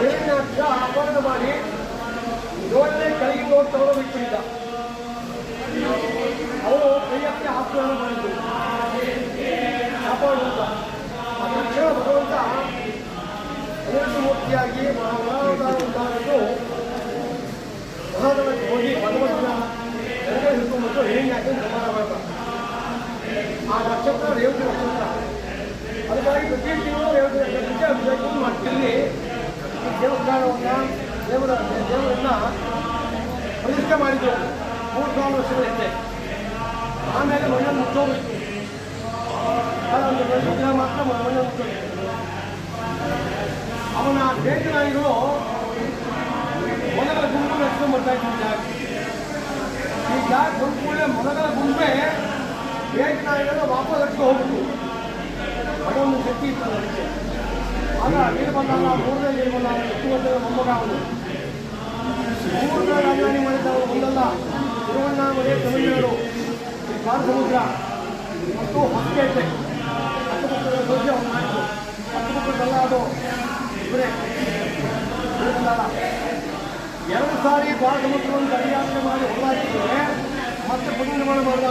ಹಿರಣ್ಯಾಕ್ಷ ಅಪಹರಣ ಮಾಡಿ ಏಳನೇ ಕೆಳಗೆ ನೋಡ್ ತಗೊಂಡು ಇಟ್ಟಿದ್ದ ಅವನು ಕೈಯಕ್ಕೆ ಆಹ್ವಾನ ಮಾಡಿದ್ರು. ಕಾಪಾಡುವಂತ ಆ ತಕ್ಷಣ ಭಗವಂತ ಮೂರ್ತಿಯಾಗಿ ಮಹಾದೇವಕ್ಕೆ ಹೋಗಿ ಭಗವಂತನ ಎಡಗೈ ಹಿಡ್ಕೊಂಡ್ಬಿಟ್ಟು ಹಿರಣ್ಯಾಕ್ಷ ಸಂಹಾರ ಮಾಡ್ತಾರೆ. ಆ ನಕ್ಷತ್ರ, ರೇವತಿ ನಕ್ಷತ್ರ. ಅದಕ್ಕಾಗಿ ಪ್ರತಿ ತಿಂಗಳು ರೇವತಿ ನಕ್ಷತ್ರಕ್ಕೆ ಅಭಿಷೇಕ ಮಾಡ್ತೀವಿ ಈ ದೇವರ ದೇವರನ್ನ ಪ್ರತಿಷ್ಠೆ ಮಾಡಿದ್ದೆವು ಮೂರು ಸಾವಿರ ವರ್ಷಗಳ ಆಮೇಲೆ ಮನೆ ಮುಟ್ಟೋಗಿತ್ತು ಒಂದು ಮಾತ್ರ ಮನೆ ಮುಟ್ಟೋಗಿತ್ತು ಅವನ ಬೇಟನಾಯಿಗಳು ಮೊದಲ ಗುಂಪು ನಡೆಸ್ಕೊಂಡು ಬರ್ತಾ ಇದ್ದ ಜಾಗ ಈ ಜಾಗ ಬಂದ ಕೂಡಲೇ ಮೊದಲ ಗುಂಪೆ ವಾಪಸ್ ಹಚ್ಕೊಂಡು ಹೋಗ್ಬಿಟ್ಟು ಆಗ ಬಂದಾಗ ಮೂರನೇ ಎಷ್ಟು ವರ್ಷದ ಮೊಮ್ಮಗ ಅವನು ಮೂರನೇ ರಾಜಧಾನಿ ಮಾಡಿದ ಅವನು ಒಂದಲ್ಲ ತಿರುವಣ್ಣಾಮಲೆ ತಮಿಳುನಾಡು ಕಾರ್ ಸಮುದ್ರ ಮತ್ತು ಹೊಸಪೇಟೆ. ಅಕ್ಕಪಕ್ಕದ ಅವನು ಆಯಿತು. ಹತ್ತುಮಕ್ಕಳಲ್ಲ ಅದು. ಎರಡು ಸಾರಿ ಬಾಳ ಸಮುದ್ರವನ್ನು ತಡೆಯಾತ್ರೆ ಮಾಡಿ ಹೊರಲಾಕಿದ್ರೆ ಮತ್ತೆ ಪುನರ್ನಿರ್ಮಾಣ ಮಾಡಿದ